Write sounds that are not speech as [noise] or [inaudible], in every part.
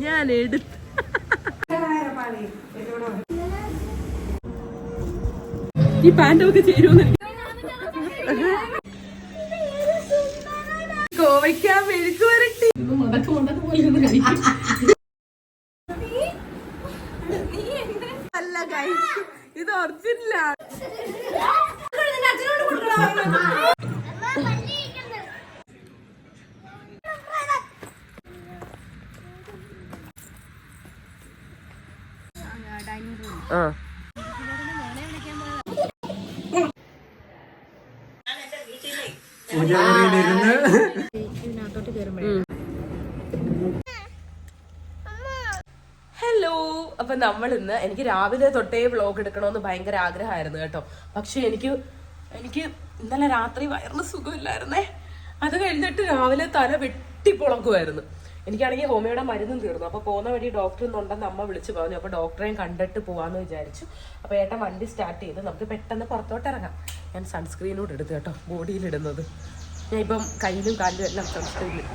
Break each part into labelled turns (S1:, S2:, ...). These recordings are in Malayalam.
S1: ഞാൻ എടുത്ത്. ഈ പാന്റൊക്കെ ചേരുമെന്ന് കോവയ്ക്കാൻ മെഴുക്ക് വരട്ടി. അല്ല ഗൈസ് ഇത് ഒറിജിനലാണ് ആ ഹലോ അപ്പൊ നമ്മൾ ഇന്ന് എനിക്ക് രാവിലെ തൊട്ടേ വ്ളോഗ് എടുക്കണമെന്ന് ഭയങ്കര ആഗ്രഹമായിരുന്നു കേട്ടോ. പക്ഷെ എനിക്ക് എനിക്ക് ഇന്നലെ രാത്രി വയറിന് സുഖമില്ലായിരുന്നേ. അത് കഴിഞ്ഞിട്ട് രാവിലെ തല വെട്ടിപ്പൊളക്കുമായിരുന്നു എനിക്കാണെങ്കിൽ ഹോമിയോടെ മരുന്നും തീർന്നു. അപ്പൊ പോകുന്ന വഴി ഡോക്ടർ ഒന്നുണ്ടെന്ന് അമ്മ വിളിച്ചു പറഞ്ഞു. അപ്പൊ ഡോക്ടറെയും കണ്ടിട്ട് പോവാന്ന് വിചാരിച്ചു. അപ്പൊ ഏട്ടൻ വണ്ടി സ്റ്റാർട്ട് ചെയ്ത് നമുക്ക് പെട്ടെന്ന് പുറത്തോട്ട് ഇറങ്ങാം. ഞാൻ സൺസ്ക്രീനോട് എടുത്തു കേട്ടോ ബോഡിയിൽ ഇടുന്നത്. ഞാൻ ഇപ്പം കയ്യിലും കാലിലും എല്ലാം സൺസ്ക്രീൻ ഇടും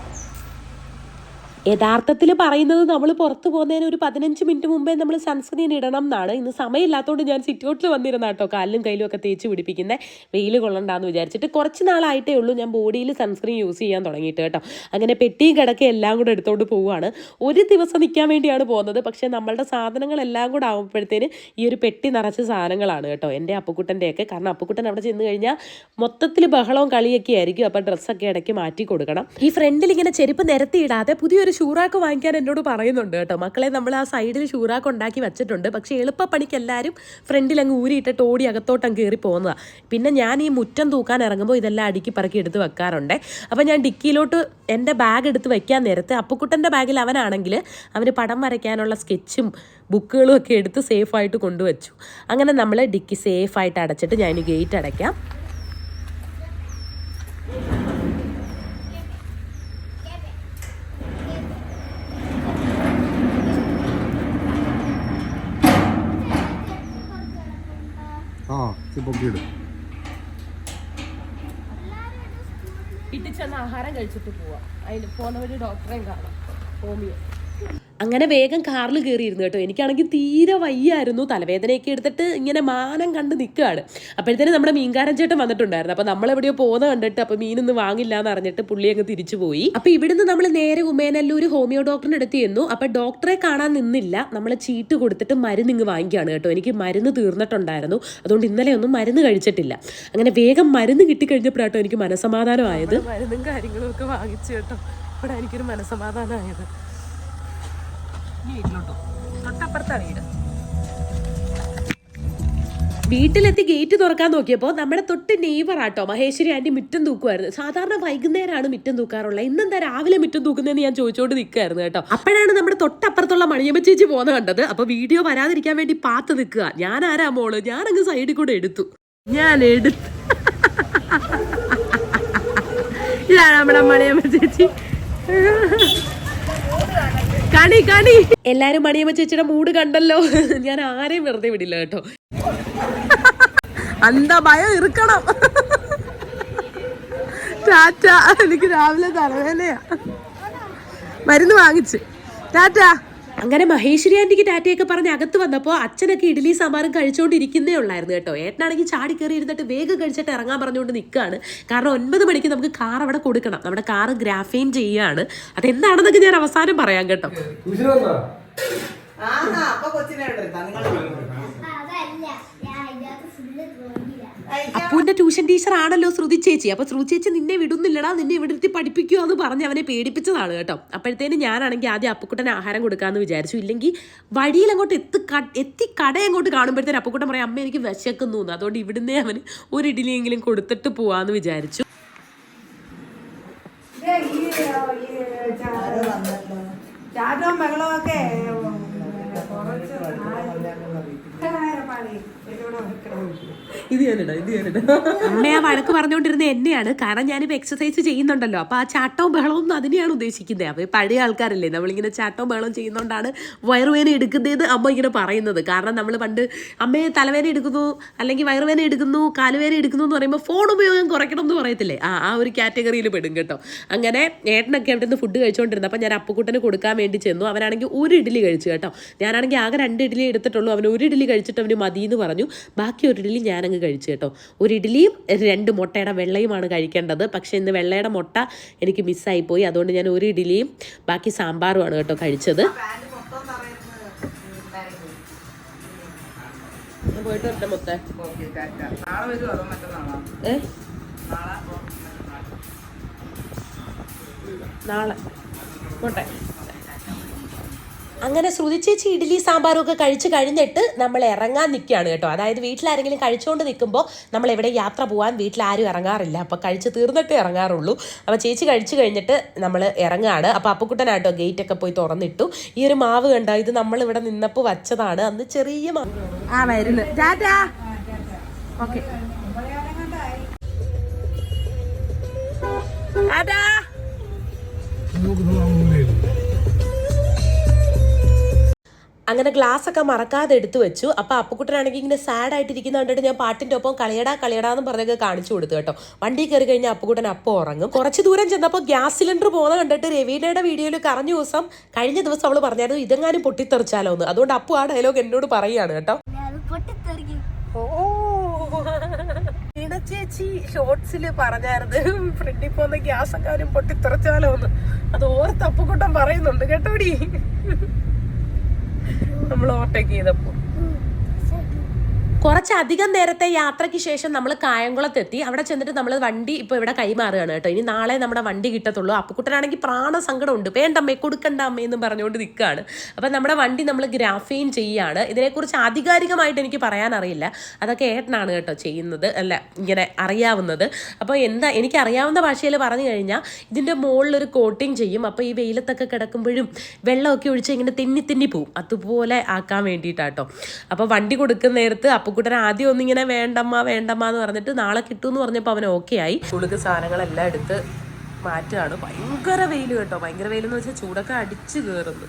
S1: യഥാർത്ഥത്തിൽ പറയുന്നത് നമ്മൾ പുറത്ത് പോകുന്നതിന് ഒരു പതിനഞ്ച് മിനിറ്റ് മുമ്പേ നമ്മൾ സൺസ്ക്രീൻ ഇടണം എന്നാണ്. ഇന്ന് സമയമില്ലാത്തതുകൊണ്ട് ഞാൻ സിറ്റൗട്ടിൽ വന്നിരുന്ന കേട്ടോ. കാലിലും കയ്യിലും ഒക്കെ തേച്ച് പിടിപ്പിക്കുന്നത് വെയിൽ കൊള്ളണ്ടാന്ന് വിചാരിച്ചിട്ട് കുറച്ച് നാളായിട്ടേ ഉള്ളൂ ഞാൻ ബോഡിയിൽ സൺസ്ക്രീൻ യൂസ് ചെയ്യാൻ തുടങ്ങിയിട്ട് കേട്ടോ. അങ്ങനെ പെട്ടിയും കിടക്കെ എല്ലാം കൂടെ എടുത്തോണ്ട് പോവുകയാണ്. ഒരു ദിവസം നിൽക്കാൻ വേണ്ടിയാണ് പോകുന്നത്. പക്ഷേ നമ്മളുടെ സാധനങ്ങളെല്ലാം കൂടെ ആകുമ്പോഴത്തേന് ഈ ഒരു പെട്ടി നിറച്ച സാധനങ്ങളാണ് കേട്ടോ. എന്റെ അപ്പുക്കുട്ടന്റെയൊക്കെ. കാരണം അപ്പുക്കുട്ടൻ അവിടെ ചെന്ന് കഴിഞ്ഞാൽ മൊത്തത്തിൽ ബഹളവും കളിയൊക്കെ ആയിരിക്കും. അപ്പോൾ ഡ്രസ്സൊക്കെ ഇടയ്ക്ക് മാറ്റി കൊടുക്കണം. ഈ ഫ്രണ്ടിൽ ഇങ്ങനെ ചെരുപ്പ് നിരത്തിയിടാതെ പുതിയൊരു ഷൂറാക്ക് വാങ്ങിക്കാൻ എന്നോട് പറയുന്നുണ്ട് കേട്ടോ. മക്കളെ നമ്മൾ ആ സൈഡിൽ ഷൂറാക്ക് ഉണ്ടാക്കി വെച്ചിട്ടുണ്ട്. പക്ഷേ എളുപ്പപ്പണിക്ക് എല്ലാവരും ഫ്രണ്ടിൽ അങ്ങ് ഊരിയിട്ടിട്ട് ഓടി അകത്തോട്ട് അങ്ങ് കയറി പോകുന്നതാണ് പിന്നെ ഞാൻ ഈ മുറ്റം തൂക്കാൻ ഇറങ്ങുമ്പോൾ ഇതെല്ലാം അടുക്കി പറക്കി എടുത്ത് വെക്കാറുണ്ട്. അപ്പോൾ ഞാൻ ഡിക്കിയിലോട്ട് എന്റെ ബാഗ് എടുത്ത് വയ്ക്കാൻ നേരത്ത് അപ്പുക്കുട്ടന്റെ ബാഗിൽ അവനാണെങ്കിൽ അവന് പടം വരയ്ക്കാനുള്ള സ്കെച്ചും ബുക്കുകളും ഒക്കെ എടുത്ത് സേഫായിട്ട് കൊണ്ടുവച്ചു. അങ്ങനെ നമ്മൾ ഡിക്കി സേഫായിട്ട് അടച്ചിട്ട് ഞാൻ ഗേറ്റ് അടയ്ക്കാം.
S2: ആ പൊക്കിയിടും.
S1: വീട്ടിൽ ചെന്ന് ആഹാരം കഴിച്ചിട്ട് പോവാം. അതിന് പോകുന്ന വഴി ഡോക്ടറെയും കാണാം. ഹോമിയോ. അങ്ങനെ വേഗം കാറിൽ കയറിയിരുന്നു കേട്ടോ. എനിക്കാണെങ്കിൽ തീരെ വയ്യായിരുന്നു. തലവേദനയൊക്കെ എടുത്തിട്ട് ഇങ്ങനെ മാനം കണ്ട് നിൽക്കുകയാണ്. അപ്പോഴത്തേനും നമ്മുടെ മീൻകാരൻ ചേട്ടൻ വന്നിട്ടുണ്ടായിരുന്നു. അപ്പോൾ നമ്മൾ എവിടെയോ പോകുന്ന കണ്ടിട്ട് അപ്പോൾ മീനൊന്നും വാങ്ങില്ല എന്ന് അറിഞ്ഞിട്ട് പുള്ളി അങ്ങ് തിരിച്ചു പോയി. അപ്പോൾ ഇവിടുന്ന് നമ്മൾ നേരെ ഉമേനല്ലൂർ ഹോമിയോ ഡോക്ടറിന്റെ അടുത്ത് ചെന്നു. അപ്പോൾ ഡോക്ടറെ കാണാൻ നിന്നില്ല. നമ്മൾ ചീട്ട് കൊടുത്തിട്ട് മരുന്ന് ഇങ്ങ് വാങ്ങിക്കുകയാണ് കേട്ടോ. എനിക്ക് മരുന്ന് തീർന്നിട്ടുണ്ടായിരുന്നു. അതുകൊണ്ട് ഇന്നലെ ഒന്നും മരുന്ന് കഴിച്ചിട്ടില്ല. അങ്ങനെ വേഗം മരുന്ന് കിട്ടിക്കഴിഞ്ഞപ്പോഴാട്ടോ എനിക്ക് മനസമാധാനമായത് മരുന്നും കാര്യങ്ങളും ഒക്കെ വാങ്ങിച്ചു കേട്ടോ. ഇവിടെ എനിക്കൊരു മനസമാധാനമായത് വീട്. വീട്ടിലെത്തി ഗേറ്റ് തുറക്കാൻ നോക്കിയപ്പോൾ നമ്മുടെ തൊട്ട് നെയ്ബർ ആട്ടോ മഹേശ്വരി ആന്റി മുറ്റം തൂക്കുമായിരുന്നു സാധാരണ വൈകുന്നേരമാണ് മുറ്റം തൂക്കാറുള്ളത്. ഇന്നെന്താ രാവിലെ മുറ്റം തൂക്കുന്നതെന്ന് ഞാൻ ചോദിച്ചോണ്ട് നിൽക്കുകയായിരുന്നു കേട്ടോ. അപ്പോഴാണ് നമ്മുടെ തൊട്ടപ്പുറത്തുള്ള മണിയമ്മ ചേച്ചി പോകുന്ന കണ്ടത്. അപ്പോൾ വീഡിയോ വരാതിരിക്കാൻ വേണ്ടി പാത്ത് നിൽക്കുക. ഞാൻ ആരാ മോൾ? ഞാനങ്ങ് സൈഡിൽ കൂടെ എടുത്തു. ഞാൻ എടുത്തു. [laughs] ഇതാണ് നമ്മുടെ മണിയമ്മ ചേച്ചി. [laughs] കണി കണി. എല്ലാരും മണിയമ്മ ചേച്ചിയുടെ മൂഡ് കണ്ടല്ലോ. ഞാൻ ആരെയും വെറുതെ വിടില്ല കേട്ടോ. എന്താ ഭയം ഇറുക്കണം. ടാറ്റ എനിക്ക് രാവിലെ തലവേദനയാ. മരുന്ന് വാങ്ങിച്ച്. ടാറ്റ. അങ്ങനെ മഹേശ്വരി ആന്റിക്ക് ടാറ്റയൊക്കെ പറഞ്ഞ് അകത്ത് വന്നപ്പോൾ അച്ഛനൊക്കെ ഇഡ്ഡലി സാമ്പാറും കഴിച്ചുകൊണ്ടിരിക്കുന്നേ ഉള്ളായിരുന്നു കേട്ടോ. ഏട്ടനാണെങ്കിൽ ചാടി കയറി ഇരുന്നിട്ട് വേഗം കഴിച്ചിട്ട് ഇറങ്ങാൻ പറഞ്ഞുകൊണ്ട് നിൽക്കുകയാണ് കാരണം ഒൻപത് മണിക്ക് നമുക്ക് കാർ അവിടെ കൊടുക്കണം. നമ്മുടെ കാർ ഗ്രാഫെയിൻ ചെയ്യുകയാണ് അതെന്താണെന്നൊക്കെ ഞാൻ അവസാനം പറയാം കേട്ടോ.
S3: ആഹാ അപ്പൊ കൊച്ചിനെ എടുത്താ നിങ്ങൾ
S4: അതല്ല.
S1: അപ്പൂന്റെ ട്യൂഷൻ ടീച്ചർ ആണല്ലോ ശ്രുതി ചേച്ചി. അപ്പൊ ശ്രുതി ചേച്ചി നിന്നെ വിടുന്നില്ലടാ നിന്നെ ഇവിടെ ഇരുത്തി പഠിപ്പിക്കുക എന്ന് പറഞ്ഞ് അവനെ പേടിപ്പിച്ചതാണ് കേട്ടോ. അപ്പോഴത്തേന് ഞാനാണെങ്കിൽ ആദ്യം അപ്പുക്കുട്ടൻ ആഹാരം കൊടുക്കാന്ന് വിചാരിച്ചു. ഇല്ലെങ്കിൽ വഴിയിൽ അങ്ങോട്ട് എത്തി എത്തി കട അങ്ങോട്ട് കാണുമ്പോഴത്തേന് അപ്പുക്കുട്ടൻ പറയാം അമ്മ എനിക്ക് വിശക്കുന്നു അതുകൊണ്ട് ഇവിടുന്നേ അവന് ഒരു ഇഡ്ഡലിയെങ്കിലും കൊടുത്തിട്ട് പോവാന്ന് വിചാരിച്ചു.
S3: ചാട്ടവും ബഹളവും ഒക്കെ
S1: ഇത് ഞാനിടാം ഇത് ഞാനിടാം. അമ്മ ആ വഴക്ക് പറഞ്ഞുകൊണ്ടിരുന്നത് എന്നെയാണ്. കാരണം ഞാനിപ്പോൾ എക്സസൈസ് ചെയ്യുന്നുണ്ടല്ലോ. അപ്പോൾ ആ ചാട്ടവും ബഹളവും ഒന്നും അതിനെയാണ് ഉദ്ദേശിക്കുന്നത്. അപ്പോൾ ഈ പഴയ ആൾക്കാരല്ലേ നമ്മളിങ്ങനെ ചാട്ടവും ബഹളവും ചെയ്യുന്നതുകൊണ്ടാണ് വയറുവേന എടുക്കുന്നതെന്ന് അമ്മ ഇങ്ങനെ പറയുന്നത്. കാരണം നമ്മൾ പണ്ട് അമ്മയെ തലവേന എടുക്കുന്നു അല്ലെങ്കിൽ വയറുവേന എടുക്കുന്നു കാലുവേന എടുക്കുന്നു എന്ന് പറയുമ്പോൾ ഫോൺ ഉപയോഗം കുറയ്ക്കണം എന്ന് പറയത്തില്ലേ? ആ ആ ഒരു കാറ്റഗറിയിൽ പെടും കേട്ടോ. അങ്ങനെ ഏട്ടനൊക്കെ അവിടെ നിന്ന് ഫുഡ് കഴിച്ചുകൊണ്ടിരുന്നത് അപ്പോൾ ഞാൻ അപ്പുക്കുട്ടന് കൊടുക്കാൻ വേണ്ടി ചെന്നു. അവനാണെങ്കിൽ ഒരു ഇഡ്ഡലി കഴിച്ചു കേട്ടോ. ഞാനാണെങ്കിൽ ആകെ രണ്ട് ഇഡ്ഡലി എടുത്തിട്ടുള്ളൂ. അവൻ ഒരു ഇഡ്ഡലി കഴിച്ചിട്ട് അവന് മതി എന്ന് പറഞ്ഞു. ബാക്കി ഒരു ഇഡ്ഡലി ഞാനങ്ങ് കഴിച്ചു കേട്ടോ. ഒരു ഇഡ്ഡലിയും രണ്ട് മുട്ടയുടെ വെള്ളയുമാണ് കഴിക്കേണ്ടത്. പക്ഷേ ഇന്ന് വെള്ളയുടെ മുട്ട എനിക്ക് മിസ്സായിപ്പോയി അതുകൊണ്ട് ഞാൻ ഒരു ഇഡ്ഡലിയും ബാക്കി സാമ്പാറുമാണ് കേട്ടോ കഴിച്ചത്. പോയിട്ട് വരട്ടെ മൊത്തം.
S3: നാളെ.
S1: പോട്ടെ. അങ്ങനെ ശ്രുതി ചേച്ചി ഇഡ്ഡലി സാമ്പാറും ഒക്കെ കഴിച്ച് കഴിഞ്ഞിട്ട് നമ്മൾ ഇറങ്ങാൻ നിൽക്കുകയാണ് കേട്ടോ. അതായത് വീട്ടിലാരെങ്കിലും കഴിച്ചുകൊണ്ട് നിൽക്കുമ്പോൾ നമ്മൾ എവിടെ യാത്ര പോകാൻ വീട്ടിലാരും ഇറങ്ങാറില്ല. അപ്പോൾ കഴിച്ച് തീർന്നിട്ട് ഇറങ്ങാറുള്ളൂ. അപ്പോൾ ചേച്ചി കഴിച്ച് കഴിഞ്ഞിട്ട് നമ്മൾ ഇറങ്ങുകയാണ്. അപ്പോൾ അപ്പക്കുട്ടനാട്ടോ ഗേറ്റൊക്കെ പോയി തുറന്നിട്ടു. ഈ ഒരു മാവ് കണ്ടോ? ഇത് നമ്മൾ ഇവിടെ നിന്നപ്പോൾ വച്ചതാണ്. അന്ന് ചെറിയ മാവ് ആ വരുന്നു. അങ്ങനെ ഗ്ലാസ് ഒക്കെ മറക്കാതെ എടുത്തു വെച്ചു. അപ്പോൾ അപ്പുക്കുട്ടനാണെങ്കിൽ ഇങ്ങനെ സാഡ് ആയിട്ടിരിക്കുന്ന കണ്ടിട്ട് ഞാൻ പാട്ടിന്റെ ഒപ്പം കളിയടാ കളിയടാ എന്ന് പറഞ്ഞൊക്കെ കാണിച്ചു കൊടുത്തു കേട്ടോ. വണ്ടി കയറി കഴിഞ്ഞാൽ അപ്പുക്കുട്ടൻ അപ്പോൾ ഉറങ്ങും. കുറച്ച് ദൂരം ചെന്നപ്പോൾ ഗ്യാസ് സിലിണ്ടർ പോകുന്ന കണ്ടിട്ട് രവീനയുടെ വീഡിയോയിൽ കറഞ്ഞ ദിവസം കഴിഞ്ഞ ദിവസം അവൾ പറഞ്ഞായിരുന്നു ഇതെങ്ങാനും പൊട്ടിത്തെറിച്ചാലോ എന്ന്. അതുകൊണ്ട് അപ്പു ആ ഡയലോഗ് എന്നോട് പറയുകയാണ് കേട്ടോ.
S4: പൊട്ടിത്തെറിക്കും.
S1: വീണ ചേച്ചി ഷോർട്സിൽ പറഞ്ഞായിരുന്നു ഫ്രണ്ടിൽ പോകുന്ന ഗ്യാസ് കാര്യം പൊട്ടിത്തെറിച്ചാലോ എന്ന്. അത് ഓർത്ത് അപ്പുക്കുട്ടൻ പറയുന്നുണ്ട് കേട്ടോടി? നമ്മൾ ഓവർടേക്ക് ചെയ്തപ്പോ കുറച്ചധികം നേരത്തെ യാത്രയ്ക്ക് ശേഷം നമ്മൾ കായംകുളത്തെത്തി. അവിടെ ചെന്നിട്ട് നമ്മൾ വണ്ടി ഇപ്പോൾ ഇവിടെ കൈമാറുകയാണ് കേട്ടോ. ഇനി നാളെ നമ്മുടെ വണ്ടി കിട്ടത്തുള്ളൂ. അപ്പുക്കുട്ടനാണെങ്കിൽ പ്രാണ സങ്കടമുണ്ട്. വേണ്ടമ്മേ കൊടുക്കണ്ട അമ്മേ എന്നും പറഞ്ഞുകൊണ്ട് നിൽക്കുകയാണ്. അപ്പം നമ്മുടെ വണ്ടി നമ്മൾ ഗ്രാഫീൻ ചെയ്യുകയാണ്. ഇതിനെക്കുറിച്ച് ആധികാരികമായിട്ട് എനിക്ക് പറയാനറിയില്ല. അതൊക്കെ ഏട്ടനാണ് കേട്ടോ ചെയ്യുന്നത്. അല്ല ഇങ്ങനെ അറിയാവുന്നത്. അപ്പോൾ എന്താ എനിക്ക് അറിയാവുന്ന ഭാഷയിൽ പറഞ്ഞു കഴിഞ്ഞാൽ ഇതിന്റെ മുകളിലൊരു കോട്ടിങ് ചെയ്യും. അപ്പോൾ ഈ വെയിലത്തൊക്കെ കിടക്കുമ്പോഴും വെള്ളമൊക്കെ ഒഴിച്ച് ഇങ്ങനെ തിന്നി തിന്നി പോവും. അതുപോലെ ആക്കാൻ വേണ്ടിയിട്ടാട്ടോ. അപ്പോൾ വണ്ടി കൊടുക്കുന്ന നേരത്ത് അപ്പുക്കുട്ടൻ ആദ്യം ഒന്നിങ്ങനെ വേണ്ടമ്മ വേണ്ടമ്മ എന്ന് പറഞ്ഞിട്ട് നാളെ കിട്ടുമെന്ന് പറഞ്ഞപ്പോൾ അവൻ ഓക്കെ ആയി. കുളുക്ക് സാധനങ്ങളെല്ലാം എടുത്ത് മാറ്റാണ് ഭയങ്കര വെയിൽ കേട്ടോ. ഭയങ്കര വെയിൽ എന്ന് വെച്ചാൽ ചൂടൊക്കെ അടിച്ച് കയറുന്നു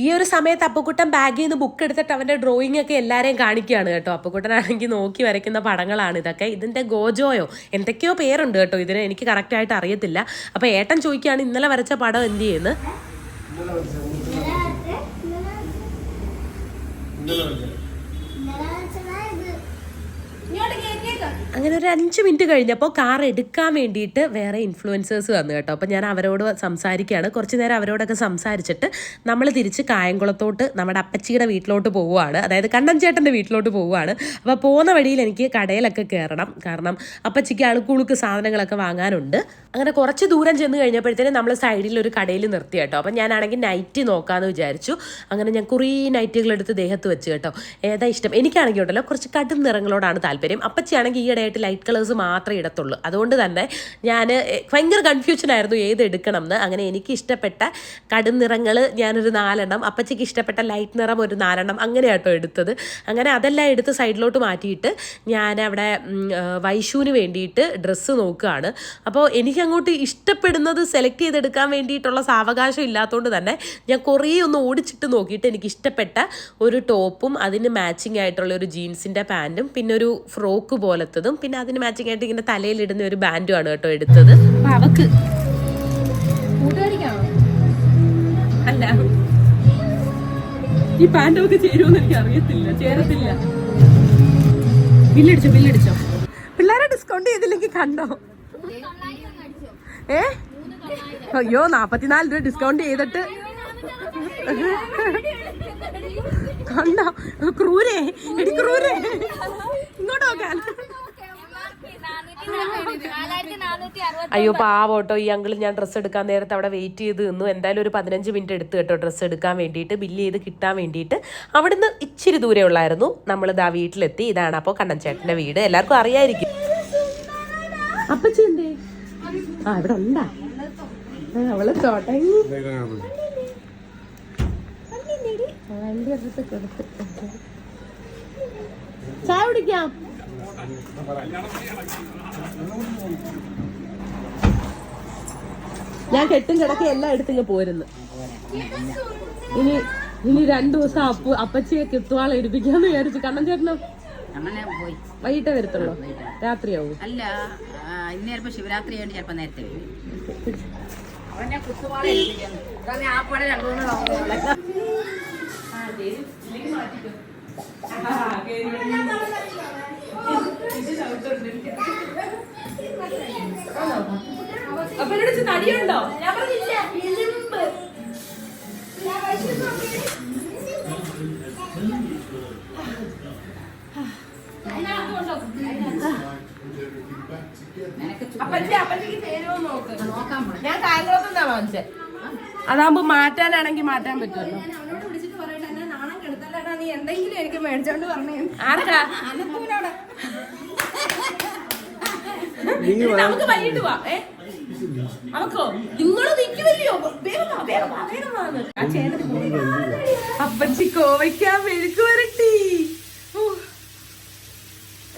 S1: ഈ ഒരു സമയത്ത് അപ്പുക്കുട്ടൻ ബാഗിൽ നിന്ന് ബുക്ക് എടുത്തിട്ട് അവന്റെ ഡ്രോയിങ് ഒക്കെ എല്ലാവരെയും കാണിക്കുകയാണ് കേട്ടോ. അപ്പുക്കുട്ടനാണെങ്കിൽ നോക്കി വരയ്ക്കുന്ന പടങ്ങളാണ് ഇതൊക്കെ. ഇതിന്റെ ഗോജോയോ എന്തൊക്കെയോ പേരുണ്ട് കേട്ടോ. ഇതിന് എനിക്ക് കറക്റ്റായിട്ട് അറിയത്തില്ല. അപ്പോൾ ഏട്ടൻ ചോദിക്കുകയാണ് ഇന്നലെ വരച്ച പടം എന്ത് ചെയ്യുന്നു
S4: ഇന്നലെ വെച്ചതാ ഇത് ഇങ്ങോട്ട് കേൾക്കേക്കാം
S1: അങ്ങനെ ഒരു അഞ്ച് മിനിറ്റ് കഴിഞ്ഞപ്പോൾ കാർ എടുക്കാൻ വേണ്ടിയിട്ട് വേറെ ഇൻഫ്ലുവൻസേഴ്സ് വന്നു കേട്ടോ. അപ്പോൾ ഞാൻ അവരോട് സംസാരിക്കുകയാണ്. കുറച്ച് നേരം അവരോടൊക്കെ സംസാരിച്ചിട്ട് നമ്മൾ തിരിച്ച് കായംകുളത്തോട്ട് നമ്മുടെ അപ്പച്ചിയുടെ വീട്ടിലോട്ട് പോവുകയാണ്. അതായത് കണ്ണൻചേട്ടന്റെ വീട്ടിലോട്ട് പോവുകയാണ്. അപ്പോൾ പോകുന്ന വഴിയിൽ എനിക്ക് കടയിലൊക്കെ കയറണം. കാരണം അപ്പച്ചിക്ക് ആൾക്കുളുക്ക് സാധനങ്ങളൊക്കെ വാങ്ങാനുണ്ട്. അങ്ങനെ കുറച്ച് ദൂരം ചെന്ന് കഴിഞ്ഞപ്പോഴത്തേനും നമ്മൾ സൈഡിൽ ഒരു കടയിൽ നിർത്തി കേട്ടോ. അപ്പം ഞാനാണെങ്കിൽ നൈറ്റ് നോക്കാമെന്ന് വിചാരിച്ചു. അങ്ങനെ ഞാൻ കുറേ നൈറ്റുകൾ എടുത്ത് ദേഹത്ത് വെച്ച് കേട്ടോ. ഏതാ ഇഷ്ടം? എനിക്കാണെങ്കിൽ ഉണ്ടല്ലോ കുറച്ച് കടും നിറങ്ങളോടാണ് താല്പര്യം. അപ്പച്ചിയാണെങ്കിൽ ഈയിടെയായിട്ട് ലൈറ്റ് കളേഴ്സ് മാത്രമേ ഇടത്തുള്ളൂ. അതുകൊണ്ട് തന്നെ ഞാൻ ഭയങ്കര കൺഫ്യൂഷൻ ആയിരുന്നു ഏത് എടുക്കണം എന്ന് അങ്ങനെ എനിക്ക് ഇഷ്ടപ്പെട്ട കടും നിറങ്ങൾ ഞാനൊരു നാലെണ്ണം അപ്പച്ചയ്ക്ക് ഇഷ്ടപ്പെട്ട ലൈറ്റ് നിറം ഒരു നാലെണ്ണം അങ്ങനെ കേട്ടോ എടുത്തത്. അങ്ങനെ അതെല്ലാം എടുത്ത് സൈഡിലോട്ട് മാറ്റിയിട്ട് ഞാൻ അവിടെ വൈഷുവിന് വേണ്ടിയിട്ട് ഡ്രസ്സ് നോക്കുകയാണ്. അപ്പോൾ എനിക്ക് അങ്ങോട്ട് ഇഷ്ടപ്പെടുന്നത് സെലക്ട് ചെയ്തെടുക്കാൻ വേണ്ടിയിട്ടുള്ള സാവകാശം ഇല്ലാത്തതുകൊണ്ട് തന്നെ ഞാൻ കുറേ ഒന്ന് ഓടിച്ചിട്ട് നോക്കിയിട്ട് എനിക്ക് ഇഷ്ടപ്പെട്ട ഒരു ടോപ്പും അതിന് മാച്ചിങ് ആയിട്ടുള്ള ഒരു ജീൻസിന്റെ പാന്റും പിന്നെ ഒരു ഫ്രോക്ക് പോലത്തതും പിന്നെ അതിന് മാച്ചിങ് ആയിട്ട് ഇങ്ങനെ തലയിലിടുന്ന ഒരു ബാൻഡും ആണ് കേട്ടോ എടുത്തത്. അവക്ക് അല്ല. ഈ പാന്റ് ഒക്കെ ചേരുമെന്ന് എനിക്ക് അറിയത്തില്ല ചേരത്തില്ല. ബില്ലടിച്ചോ ബില്ലടിച്ചോ? പിള്ളേരെ ഡിസ്കൗണ്ട് ചെയ്തില്ലെങ്കിൽ കണ്ടോ? ഏ? അയ്യോ നാപ്പത്തിനാല് രൂപ ഡിസ്കൗണ്ട് ചെയ്തിട്ട്. കണ്ടോ? ക്രൂരേ എടി ക്രൂരേ. ഇങ്ങോട്ട് നോക്കാൻ അയ്യോ പാവോട്ടോ ഈ അങ്കിൾ ഞാൻ ഡ്രസ്സ് എടുക്കാൻ നേരത്തെ അവിടെ വെയിറ്റ് ചെയ്ത് നിന്നു. എന്തായാലും ഒരു പതിനഞ്ച് മിനിറ്റ് എടുത്തു കേട്ടോ ഡ്രസ്സ് എടുക്കാൻ വേണ്ടിയിട്ട്. ബില്ല് ചെയ്ത് കിട്ടാൻ വേണ്ടിയിട്ട്. അവിടുന്ന് ഇച്ചിരി ദൂരെ ഉള്ളായിരുന്നു. നമ്മൾ ഇതാ വീട്ടിലെത്തി. ഇതാണ് അപ്പോൾ കണ്ണൻ ചേട്ടന്റെ വീട്. എല്ലാവർക്കും അറിയായിരിക്കും. അപ്പച്ചി എന്തേ? ആ ഇവിടെ ഉണ്ടാ. അവൾ ചായ കുടിക്കാം. ഞാൻ കെട്ടും കിടക്ക എല്ലാം എടുത്തിങ്ങ് പോരുന്നു. ഇനി ഇനി രണ്ടു ദിവസം അപ്പു അപ്പച്ചിയെ കിത്തുവാളെ എടുപ്പിക്കാന്ന് വിചാരിച്ചു. കണ്ണൻ ചേട്ടനോ?
S5: പോയി.
S1: വൈകിട്ടേ വരത്തുള്ളൂ. രാത്രിയാവും?
S5: അല്ല ഇന്ന് ചിലപ്പോ ശിവരാത്രി ആയിട്ട് ചിലപ്പോ നേരത്തെ വരും.
S1: അപ്പൊ എന്നോട് തടിയുണ്ടോ? ഞാൻ അപ്പച്ചിക്ക് തരുമോ നോക്ക്. ഞാൻ വാങ്ങിച്ചേ? അതാകുമ്പോ മാറ്റാനാണെങ്കിൽ മാറ്റാൻ പറ്റുമല്ലോ.
S6: കെടുത്തല്ലേടാ നീ എന്തെങ്കിലും എനിക്ക് മേടിച്ചോണ്ട് പറഞ്ഞു
S1: ആർക്കാ
S6: അനക്കൂനോട്
S1: ഇനി നമുക്ക് വൈകിട്ട് പോവാം ഏ? അവക്കോ നിങ്ങൾ പോയി. അപ്പച്ചി കോവയ്ക്കാൻ മെഴുക്ക് വരട്ടി.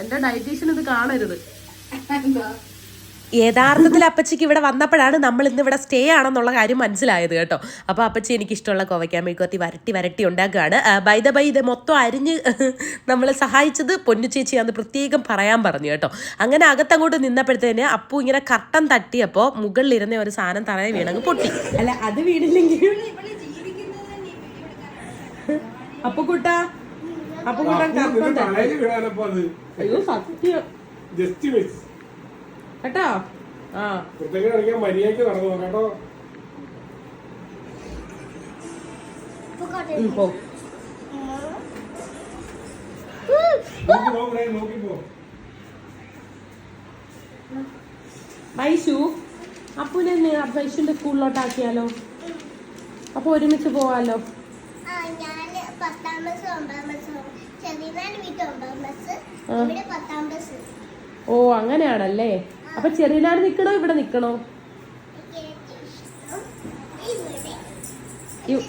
S1: എന്റെ ഡയറ്റീഷ്യൻ ഇത് കാണരുത്. യഥാർത്ഥത്തിൽ അപ്പച്ചിക്ക് ഇവിടെ വന്നപ്പോഴാണ് നമ്മൾ ഇന്ന് ഇവിടെ സ്റ്റേ ആണെന്നുള്ള കാര്യം മനസ്സിലായത് കേട്ടോ. അപ്പോൾ അപ്പച്ചി എനിക്ക് ഇഷ്ടമുള്ള കോവയ്ക്കാൻ മേക്കോത്തി വരട്ടി വരട്ടി ഉണ്ടാക്കുകയാണ്. ബൈ ദ ബൈ ഇത് മൊത്തം അരിഞ്ഞ് [laughs] നമ്മളെ സഹായിച്ചത് പൊന്നു ചേച്ചിയാന്ന് പ്രത്യേകം പറയാൻ പറഞ്ഞു കേട്ടോ. അങ്ങനെ അകത്തങ്ങോട്ട് നിന്നപ്പോഴത്തേന് അപ്പു ഇങ്ങനെ കട്ടൻ തട്ടിയപ്പോൾ മുകളിലിരുന്ന ഒരു സാധനം തറയെ വീണങ്ങ് പൊട്ടി. അല്ല അത് വീണില്ലെങ്കിൽ അപ്പുക്കുട്ടൻ കർപ്പം തട്ടി. അയ്യോ സത്യം.
S7: ജസ്റ്റ് മിസ്
S1: കേട്ടോ? ആ.
S7: കളിക്കാൻ നടന്നു കേട്ടോ?
S1: പോ.
S7: നോക്കി പോ ഇവിടെ, നോക്കി പോ.
S1: വൈശു അപ്പുനെ വൈശുന്റെ സ്കൂളിലോട്ടാക്കിയാലോ? അപ്പൊ ഒരുമിച്ച് പോവാലോ? ഓ അങ്ങനെയാണല്ലേ? അപ്പൊ ചെറിയനാട് നിക്കണോ? ഇവിടെ നിക്കണോ
S4: എനിക്ക് ഏറ്റവും ഇഷ്ടം ഇവിടെ
S1: യു-